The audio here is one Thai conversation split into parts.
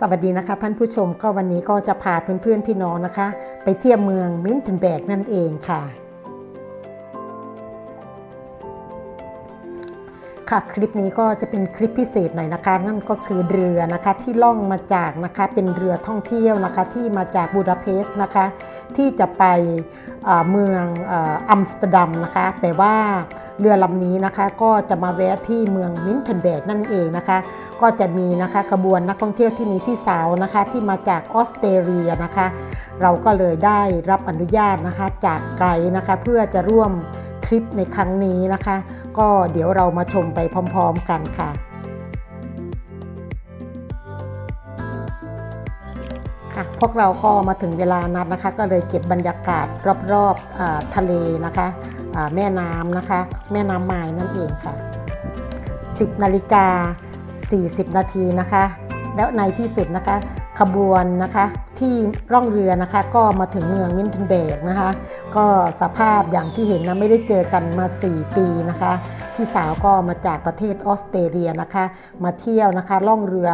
สวัสดีนะคะท่านผู้ชมก็วันนี้ก็จะพาเพื่อนๆพี่น้องนะคะ ไปเที่ยวเมืองมินเทนแบกนั่นเองค่ะ ค่ะคลิปนี้ก็จะเป็นคลิปพิเศษหน่อยนะคะ นั่นก็คือเรือนะคะที่ล่องมาจากนะคะเป็นเรือท่องเที่ยวนะคะที่มาจากบูดาเปสต์นะคะ ที่จะไปเมืองอัมสเตอร์ดัมนะคะ แต่ว่าเรือลำนี้นะคะก็จะมาแวะที่เมืองมินเทนแบกนั่นเองนะคะ ก็จะมีนะคะขบวนนักท่องเที่ยวที่มีพี่สาวนะคะ ที่มาจากออสเตรเลียนะคะ เราก็เลยได้รับอนุญาตนะคะจากไกด์นะคะเพื่อจะร่วม ทริปในครั้งนี้นะคะ ก็เดี๋ยวเรามาชมไปพร้อมๆกันค่ะค่ะพวกเราก็มาถึงเวลานัดนะคะ ก็เลยเก็บบรรยากาศรอบๆทะเลนะคะแม่น้ำนะคะ แม่น้ำไม้นั่นเองค่ะ 10นาฬิกา40 นาทีนะคะ แล้วในที่สุดนะคะ ขบวนนะคะที่ร่องเรือนะคะก็มาถึงเมืองมินเทนเบกนะคะ ก็สภาพอย่างที่เห็นนะไม่ได้เจอกันมา 4 ปีนะคะพี่สาวก็มาจากประเทศออสเตรเลียนะคะ มาเที่ยวนะคะล่องเรือ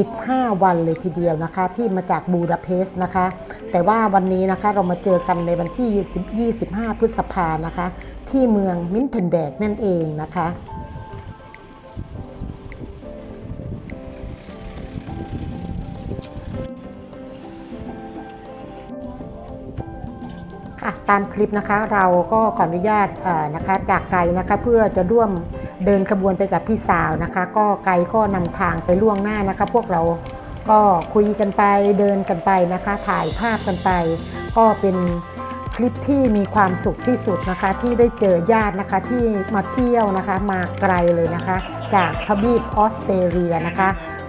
15 วันเลยทีเดียวนะคะ ที่มาจากบูดาเปสต์นะคะ แต่ว่าวันนี้นะคะเรามาเจอกันในวันที่ 25 พฤษภานะคะ ที่เมืองมินเทนแบกนั่นเองนะคะ ตามคลิปนะคะ เราก็ขออนุญาตนะคะจากไกด์นะคะเพื่อจะร่วมเดินขบวนไปกับพี่สาวนะคะ ก็ไกด์ก็นำทางไปล่วงหน้านะคะ พวกเราก็คุยกันไปเดินกันไปนะคะ ถ่ายภาพกันไป ก็เป็นคลิปที่มีความสุขที่สุดนะคะ ที่ได้เจอญาตินะคะที่มาเที่ยวนะคะ มาไกลเลยนะคะ จากทวีปออสเตรเลียนะคะ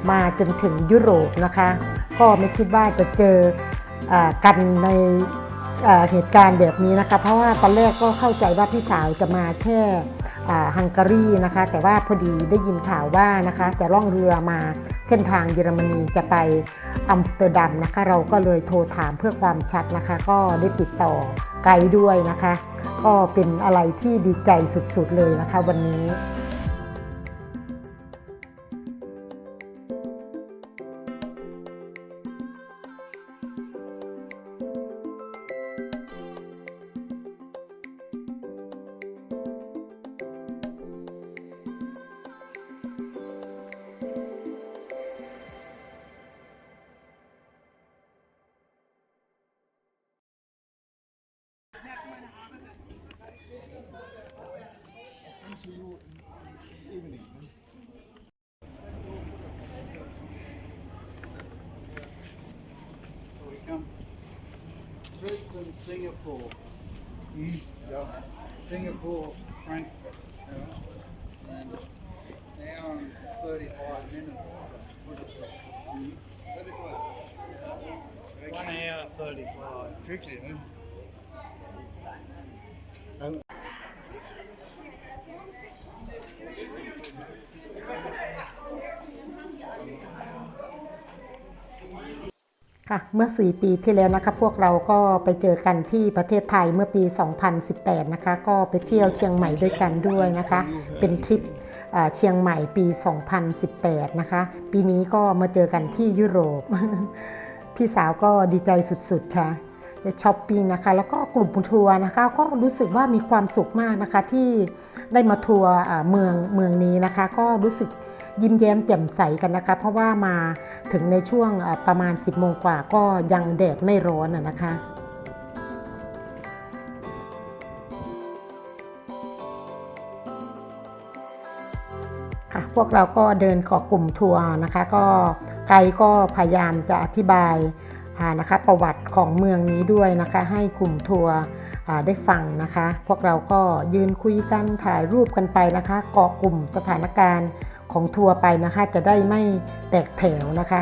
มาจนถึงยุโรปนะคะ ก็ไม่คิดว่าจะเจอเออกันใน เหตุการณ์แบบนี้นะคะ เพราะว่าตอนแรกก็เข้าใจว่าพี่สาวจะมาแค่ฮังการีนะคะ แต่ว่าพอดีได้ยินข่าวว่านะคะจะล่องเรือมาเส้นทางเยอรมนีจะไปอัมสเตอร์ดัมนะคะ เราก็เลยโทรถามเพื่อความชัดนะคะ ก็ได้ติดต่อไกด์ด้วยนะคะ ก็เป็นอะไรที่ดีใจสุดๆเลยนะคะวันนี้ Brisbane, Singapore. Yeah. Singapore, Frankfurt. Yeah. And an hour and 35 minutes. One hour 35. Quickly, man. ค่ะเมื่อ 4 ปีที่แล้วนะคะพวกเราก็ไปเจอกันที่ประเทศไทยเมื่อปี 2018 นะคะ ก็ไปเที่ยวเชียงใหม่ด้วยกันด้วยนะคะ เป็นทริปเชียงใหม่ปี 2018 นะคะ ปีนี้ก็มาเจอกันที่ยุโรป พี่สาวก็ดีใจสุดๆค่ะได้ช้อปปิ้งนะคะ แล้วก็กลุ่มทัวร์นะคะ ก็รู้สึกว่ามีความสุขมากนะคะที่ได้มาทัวร์เมืองเมืองนี้นะคะ ก็รู้สึก ยิ้มแย้มแจ่มใสกันนะคะ เพราะว่ามาถึงในช่วงประมาณ 10โมงกว่าก็ยังแดดไม่ร้อนนะคะค่ะพวกเราก็เดินเกาะกลุ่มทัวร์นะคะ ก็ไกด์ก็พยายามจะอธิบายานะคะประวัติของเมืองนี้ด้วยนะคะ ให้กลุ่มทัวร์ได้ฟังนะคะ พวกเราก็ยืนคุยกันถ่ายรูปกันไปนะคะเกาะกลุ่มสถานการณ์ ของทัวร์ไปนะคะ จะได้ไม่แตกแถวนะคะ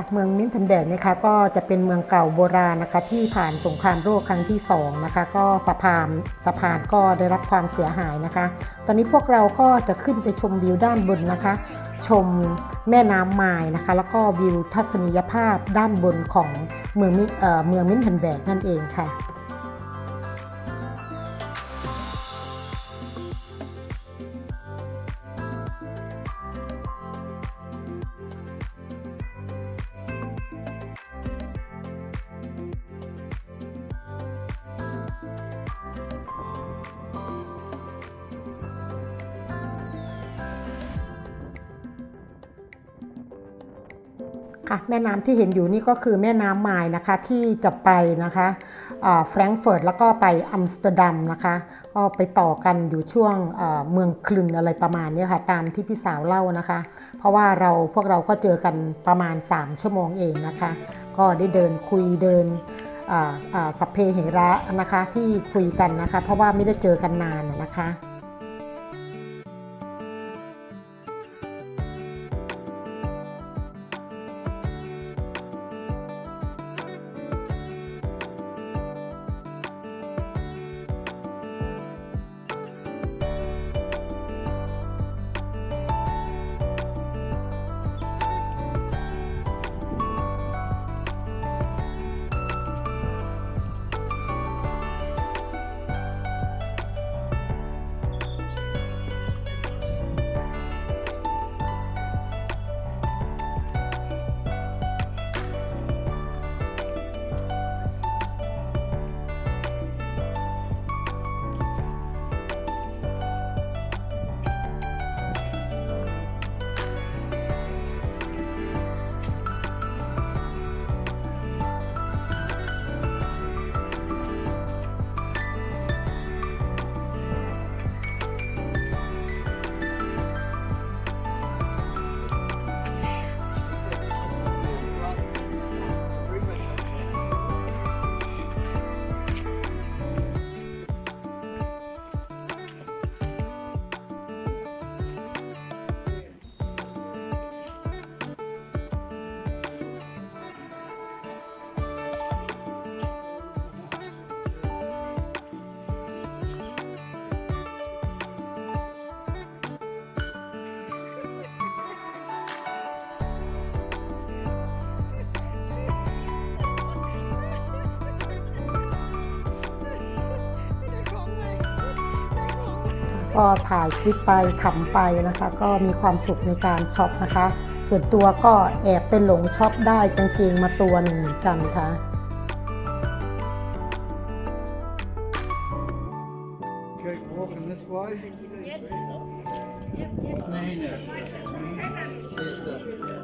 ค่ะเมืองมินเทนเบร์กนะคะก็จะเป็นเมืองเก่าโบราณนะคะที่ผ่านสงครามโลกครั้งที่สองนะคะก็สะพานสะพานก็ได้รับความเสียหายนะคะ ตอนนี้พวกเราก็จะขึ้นไปชมวิวด้านบนนะคะ ชมแม่น้ำไมายนะคะ แล้วก็วิวทัศนียภาพด้านบนของเมืองมิเอ่อเมืองมินเทนเบร์กนั่นเองค่ะ ค่ะแม่น้ำที่เห็นอยู่นี่ก็คือแม่น้ำไมายนะคะที่จะไปนะคะแฟรงก์เฟิร์ตแล้วก็ไปอัมสเตอร์ดัมนะคะก็ไปต่อกันอยู่ช่วงเมืองคลึนอะไรประมาณนี้ค่ะตามที่พี่สาวเล่านะคะ เพราะว่าเราพวกเราก็เจอกันประมาณ 3 ชั่วโมงเองนะคะ ก็ได้เดินคุยเดินสัพเพเหระนะคะที่คุยกันนะคะ เพราะว่าไม่ได้เจอกันนานนะคะ ก็ถ่ายคลิปไปขำไปนะคะ ก็มีความสุขในการช็อปนะคะ ส่วนตัวก็แอบเป็นหลงช็อปได้กางเกงมาตัวหนึ่งเหมือนกันค่ะ Okay, walking this way. Nina, is the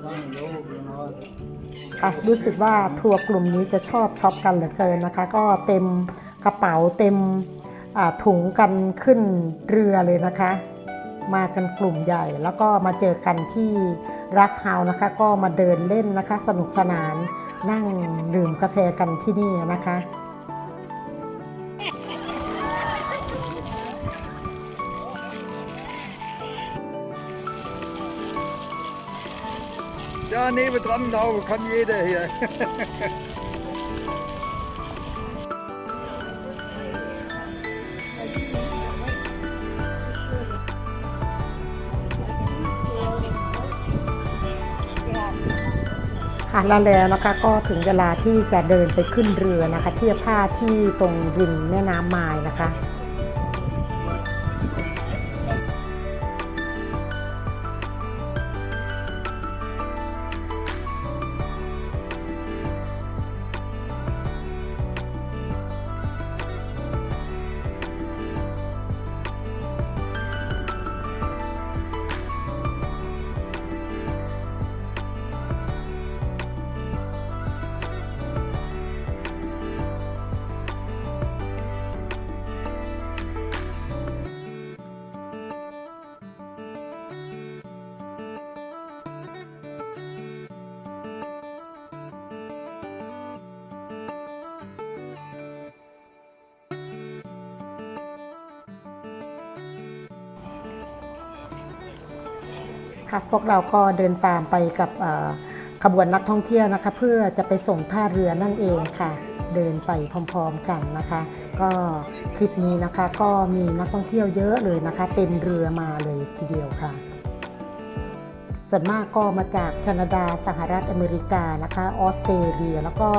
line over and I ค่ะรู้สึกว่าทัวร์กลุ่มนี้จะชอบช็อปกันเหลือเกินนะคะ ก็เต็มกระเป๋าเต็มอ่า ถุงกันขึ้นเรือเลยนะคะ มากันกลุ่มใหญ่แล้วก็มาเจอกันที่รัชเฮาส์นะคะ ก็มาเดินเล่นนะคะ สนุกสนานนั่งดื่มกาแฟกันที่นี่นะคะ Ja, nebendran da kann jeder hier. ค่ะแล้วแล้วนะคะก็ถึงเวลาที่จะเดินไปขึ้นเรือนะคะ เทียบท่าที่ตรงริมแม่น้ำมายนะคะ ค่ะพวกเราก็เดินตามไปกับขบวนนักท่องเที่ยวนะคะ เพื่อจะไปส่งท่าเรือนั่นเองค่ะ เดินไปพร้อมๆกันนะคะ ก็คลิปนี้นะคะก็มีนักท่องเที่ยวเยอะเลยนะคะ เต็มเรือมาเลยทีเดียวค่ะ ส่วนมากก็มาจากแคนาดาสหรัฐอเมริกานะคะออสเตรเลียแล้วก็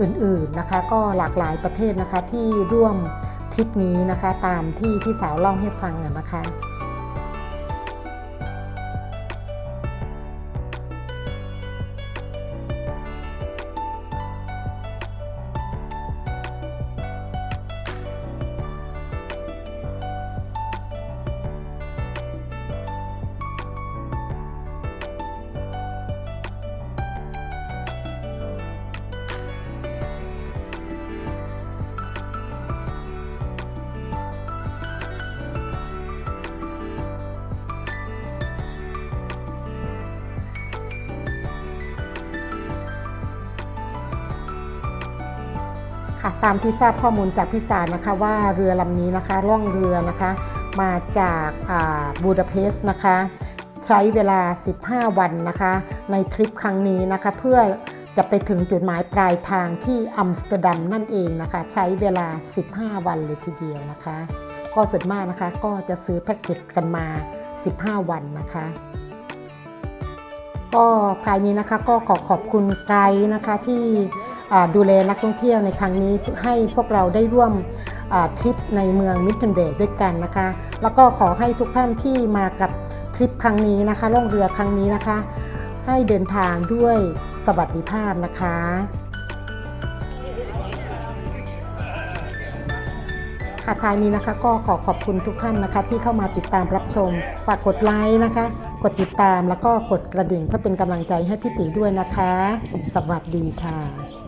อื่นๆนะคะ ก็หลากหลายประเทศนะคะที่ร่วมทริปนี้นะคะตามที่พี่สาวเล่าให้ฟังนะคะ ค่ะตามที่ทราบข้อมูลจากพี่สารนะคะว่าเรือลำนี้นะคะล่องเรือนะคะ มาจากบูดาเปสต์นะคะ ใช้เวลา 15 วันนะคะ ในทริปครั้งนี้นะคะ เพื่อจะไปถึงจุดหมายปลายทางที่อัมสเตอร์ดัมนั่นเองนะคะ ใช้เวลา 15 วันเลยทีเดียวนะคะ ก็ส่วนมากนะคะก็จะซื้อแพ็กเกจกันมา 15 วันนะคะก็ภายนี้นะคะก็ขอขอบคุณไกด์นะคะที่ ดูแลนักท่องเที่ยวในครั้งนี้ให้พวกเราได้ร่วมทริปในเมืองมิทเทนเบรกด้วยกันนะคะ แล้วก็ขอให้ทุกท่านที่มากับทริปครั้งนี้นะคะล่องเรือครั้งนี้นะคะ ให้เดินทางด้วยสวัสดิภาพนะคะค่ะท้ายนี้นะคะก็ขอขอบคุณทุกท่านนะคะ ที่เข้ามาติดตามรับชม ฝากกดไลค์นะคะ กดติดตามแล้วก็กดกระดิ่งเพื่อเป็นกำลังใจให้พี่ติ๋วด้วยนะคะ สวัสดีค่ะ